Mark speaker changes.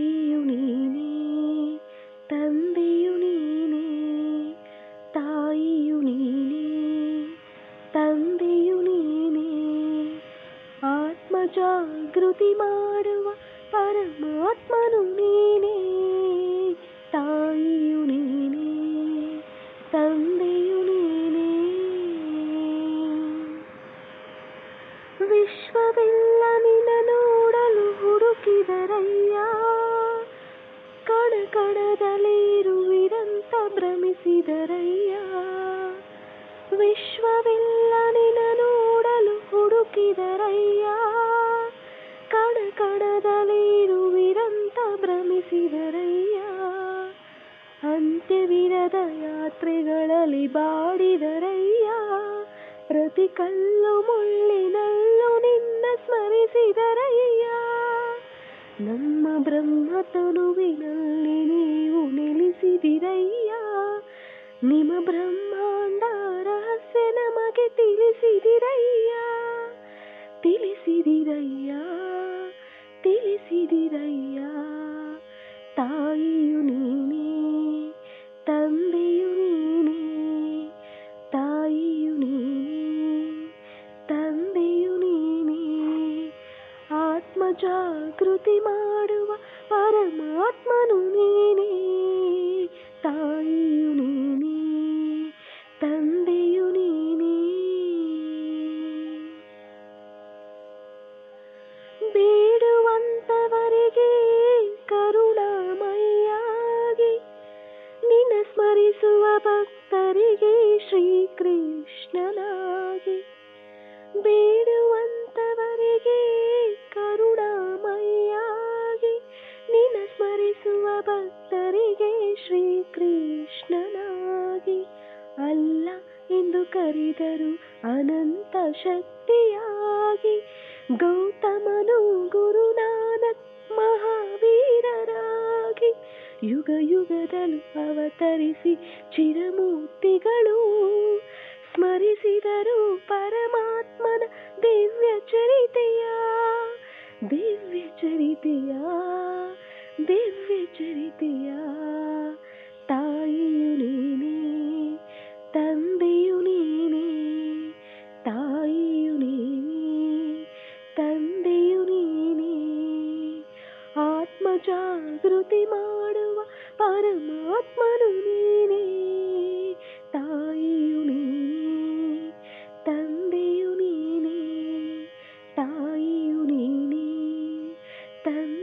Speaker 1: ತಾಯಿಯು ನೀನೇ ತಂದೆಯು ನೀನೇ ತಾಯಿಯು ನೀನೇ ತಂದೆಯು ನೀನೇ ಆತ್ಮ ಜಾಗೃತಿ ಮಾಡುವ ಪರಮಾತ್ಮನು ನೀನೇ ಭ್ರಮಿಸಿದರಯ್ಯ ವಿಶ್ವವಿಲ್ಲ ನಿನ ನೋಡಲು ಹುಡುಕಿದರಯ್ಯ. ಕಣ ಕಣದಲ್ಲಿರುವಿರಂತ ಭ್ರಮಿಸಿದರಯ್ಯ. ಅಂತ್ಯವಿರದ ಯಾತ್ರೆಗಳಲ್ಲಿ ಬಾಡಿದರಯ್ಯ. ಪ್ರತಿ ಕಲ್ಲು ಮುಳ್ಳಿನಲ್ಲೂ ನಿನ್ನ ಸ್ಮರಿಸಿದರಯ್ಯ. ನಮ್ಮ ಬ್ರಹ್ಮ ತನುವಿನಲ್ಲಿ ನೀವು ನೆಲೆಸಿದಿರಯ್ಯ ನಿಮ್ಮ ಬ್ರಹ್ಮಾಂಡ ರಹಸ್ಯ ನಮಗೆ ತಿಳಿಸಿದಿರಯ್ಯ. ತಿಳಿಸಿದಿರಯ್ಯ. ತಿಳಿಸಿದಿರಯ್ಯ. ತಾಯಿಯು ನೀನೇ, ತಂದೆಯು ನೀನೇ, ತಾಯಿಯು ನೀನೇ, ತಂದೆಯು ನೀನೇ. ಆತ್ಮ ಜಾಗೃತಿ ಮಾಡುವ ಪರಮಾತ್ಮನು ನೀನೇ. ತಾಯಿಯು ಸ್ಮರಿಸುವ ಭಕ್ತರಿಗೆ ಶ್ರೀಕೃಷ್ಣನಾಗಿ ಬೇಡುವಂತವರಿಗೆ ಕರುಣಾಮಯ್ಯಾಗಿ ನಿನ್ನ ಸ್ಮರಿಸುವ ಭಕ್ತರಿಗೆ ಶ್ರೀಕೃಷ್ಣನಾಗಿ ಅಲ್ಲ ಎಂದು ಕರೆದರು ಅನಂತ ಶಕ್ತಿಯಾಗಿ ಗೌತಮನು ಗುರುನಾನಕ್ ಯುಗ ಯುಗದಲ್ಲಿ ಅವತರಿಸಿ ಚಿರಮೂರ್ತಿಗಳು ಸ್ಮರಿಸಿದರು ಪರಮಾತ್ಮನ ದಿವ್ಯ ಚರಿತೆಯ ದಿವ್ಯ ಚರಿತೆಯ പരമാത്മനു നീനേ തായിയു നീനേ തന്തയു നീനേ തായിയു നീനേ തന്ത